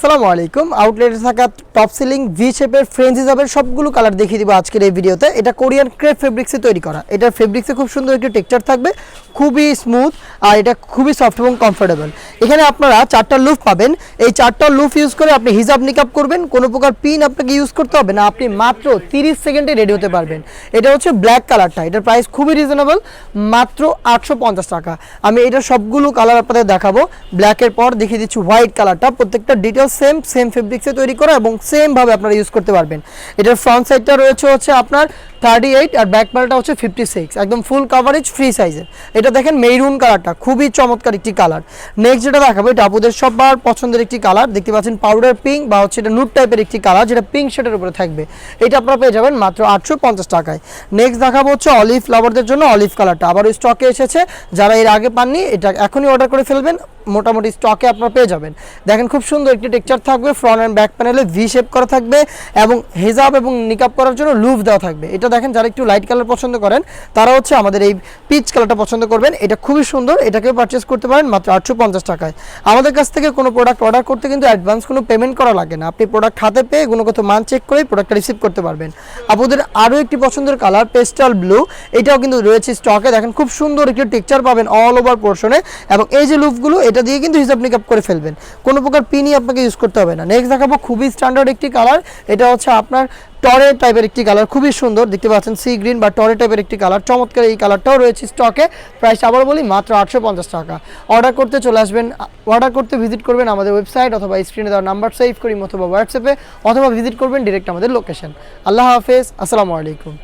আসসালামু আলাইকুম। আউটলেটে থাকা টপ সিলিং ভি শেপের ফ্রেঞ্চ হিসাবের সবগুলো কালার দেখিয়ে দিব আজকের এই ভিডিওতে এটা কোরিয়ান ক্রেপ ফেব্রিক্সে তৈরি করা। এটা ফেব্রিক্সে খুব সুন্দর একটি টেক্সচার থাকবে, খুবই স্মুথ আর এটা খুবই সফট এবং কমফোর্টেবল এখানে আপনারা চারটা লুফ পাবেন। এই চারটা লুফ ইউজ করে আপনি হিজাব নিকাপ করবেন। কোনো প্রকার পিন আপনাকে ইউজ করতে হবে না, আপনি মাত্র তিরিশ সেকেন্ডে রেডি হতে পারবেন। এটা হচ্ছে ব্ল্যাক কালারটা এটার প্রাইস খুবই রিজনেবল মাত্র আটশো পঞ্চাশ টাকা। আমি এটা সবগুলো কালার আপনাদের দেখাবো। ব্ল্যাকের পর দেখিয়ে দিচ্ছি হোয়াইট কালারটা প্রত্যেকটা ডিটেলস সেম সেম ফেব্রিক্সে তৈরি করা এবং সেমভাবে আপনারা ইউজ করতে পারবেন। এটার ফ্রন্ট সাইডটা রয়েছে হচ্ছে আপনার থার্টি এইট আর ব্যাক প্যানেলটা হচ্ছে ফিফটি সিক্স। একদম ফুল কাভারেজ ফ্রি সাইজের এটা দেখেন মেরুন কালারটা খুবই চমৎকার একটি কালার নেক্সট যেটা দেখাবো, এটা আপুদের সবার পছন্দের একটি কালার দেখতে পাচ্ছেন পাউডার পিঙ্ক বা হচ্ছে এটা নুট টাইপের একটি কালার যেটা পিঙ্ক শেডের উপরে থাকবে। এটা আপনারা পেয়ে যাবেন মাত্র আটশো পঞ্চাশ টাকায়। নেক্সট দেখাবো হচ্ছে অলিভ ফ্লাওয়ারদের জন্য অলিভ কালারটা আবার স্টকে এসেছে। যারা এর আগে পাননি, এটা এখনই অর্ডার করে ফেলবেন। মোটামুটি স্টকে আপনারা পেয়ে যাবেন। দেখেন খুব সুন্দর একটি টেক্সচার থাকবে। ফ্রন্ট অ্যান্ড ব্যাক প্যানেলে ভি শেপ করা থাকবে এবং হেজাব এবং নিকাপ করার জন্য লুভ দেওয়া থাকবে। এটা দেখেন যারা একটু লাইট কালার পছন্দ করেন, তারা হচ্ছে আমাদের এই পিচ কালারটা পছন্দ করবেন। এটা খুবই সুন্দর, এটাকেও পারচেস করতে পারেন মাত্র আটশো পঞ্চাশ টাকায়। আমাদের কাছ থেকে কোনো প্রোডাক্ট অর্ডার করতে কিন্তু অ্যাডভান্স কোনো পেমেন্ট করা লাগে না। আপনি প্রোডাক্ট হাতে পেয়ে গুণগত মান চেক করেই প্রোডাক্টটা রিসিভ করতে পারবেন। আপনাদের আরও একটি পছন্দের কালার পেস্টাল ব্লু এটাও কিন্তু রয়েছে স্টকে দেখেন খুব সুন্দর একটি টেক্সচার পাবেন অল ওভার পোর্শনে এবং এই যে লুফগুলো এটা দিয়ে কিন্তু হিসাব নিকাপ করে ফেলবেন। কোনো প্রকার পিনই আপনাকে ইউজ করতে হবে না। নেক্সট দেখাবো খুবই স্ট্যান্ডার্ড একটি কালার এটা হচ্ছে আপনার টরে টাইপের একটি কালার খুবই সুন্দর, দেখতে পাচ্ছেন সি গ্রিন বা টরে টাইপের একটি কালার চমৎকার এই কালারটাও রয়েছে স্টকে প্রাইস আবার বলি, মাত্র আটশো পঞ্চাশ টাকা। অর্ডার করতে চলে আসবেন অর্ডার করতে ভিজিট করবেন আমাদের ওয়েবসাইট অথবা স্ক্রিনে দেওয়ার নাম্বার সেভ করি অথবা হোয়াটসঅ্যাপে অথবা ভিজিট করবেন ডিরেক্ট আমাদের লোকেশন আল্লাহ হাফেজ, আসসালামু আলাইকুম।